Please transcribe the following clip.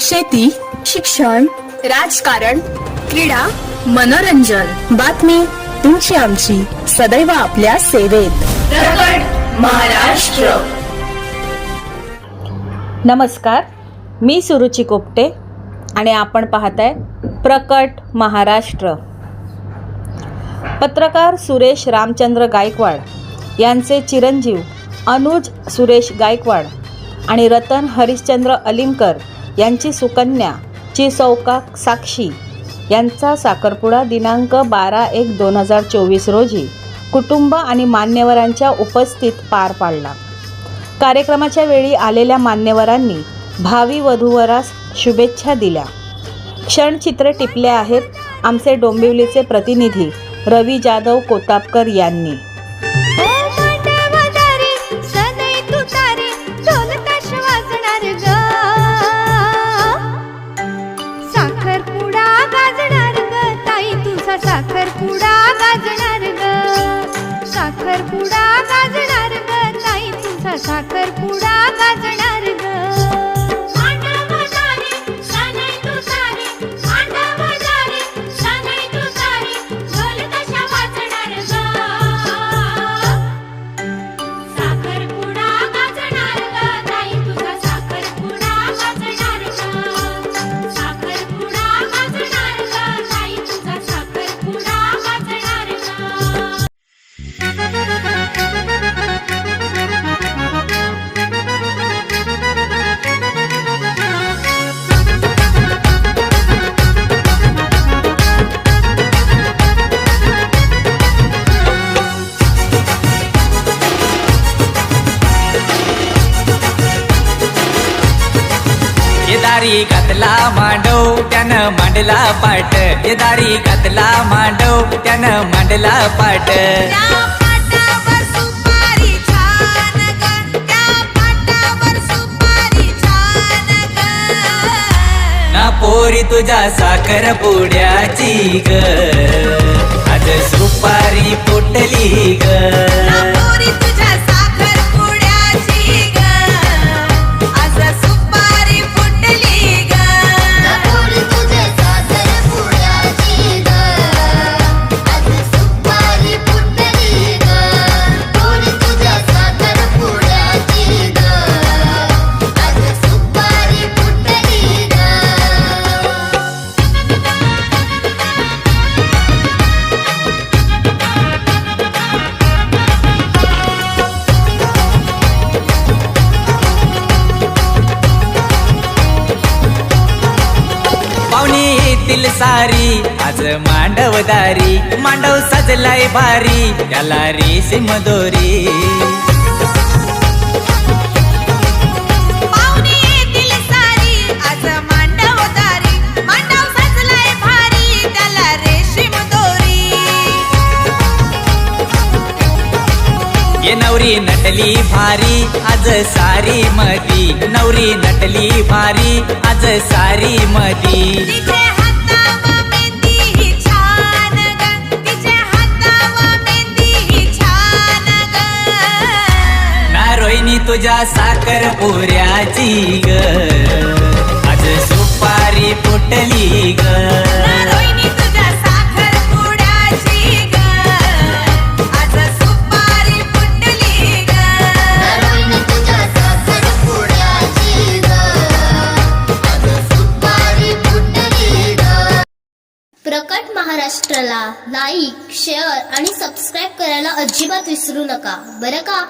शेती शिक्षण राजकारण क्रीडा मनोरंजन. बातमी तुमची आमची. सदैव आपल्या सेवेत. महाराष्ट्र. नमस्कार. मी सुरुची कोपटे आणि आपण पाहताय प्रकट महाराष्ट्र. पत्रकार सुरेश रामचंद्र गायकवाड यांचे चिरंजीव अनुज सुरेश गायकवाड आणि रतन हरिश्चंद्र अलिमकर यांची सुकन्या चिसौका साक्षी. यांचा साखरपुडा दिनांक बारा एक दोन हजार चोवीस रोजी कुटुंब आणि मान्यवरांच्या उपस्थित पार पाडला. कार्यक्रमाच्या वेळी आलेल्या मान्यवरांनी भावी वधूवरास शुभेच्छा दिल्या. क्षणचित्र टिपले आहेत आमचे डोंबिवलीचे प्रतिनिधी रवी जाधव कोतापकर यांनी. साखरपुडा केदारी घातला मांडव त्यानं मांडला पाट केदारी घातला मांडव त्यानं मांडला पाट ना पोरी तुझ्या साखर पुड्याची ग. आज सुपारी फुटली ग. येतील सारी आज मांडवदारी मांडव सजलाय भारी त्याला रेशीम दोरी मांडव सजलाय भारी त्याला रेशीम दोरी ये नवरी नटली भारी आज सारी मधी. नवरी नटली भारी आज सारी मधी. तुझ्या सासर पुड्याची ग. आज सुपारी फुटली ग. प्रकट महाराष्ट्राला लाईक शेअर आणि सबस्क्राईब करायला अजिबात विसरू नका. बरं का?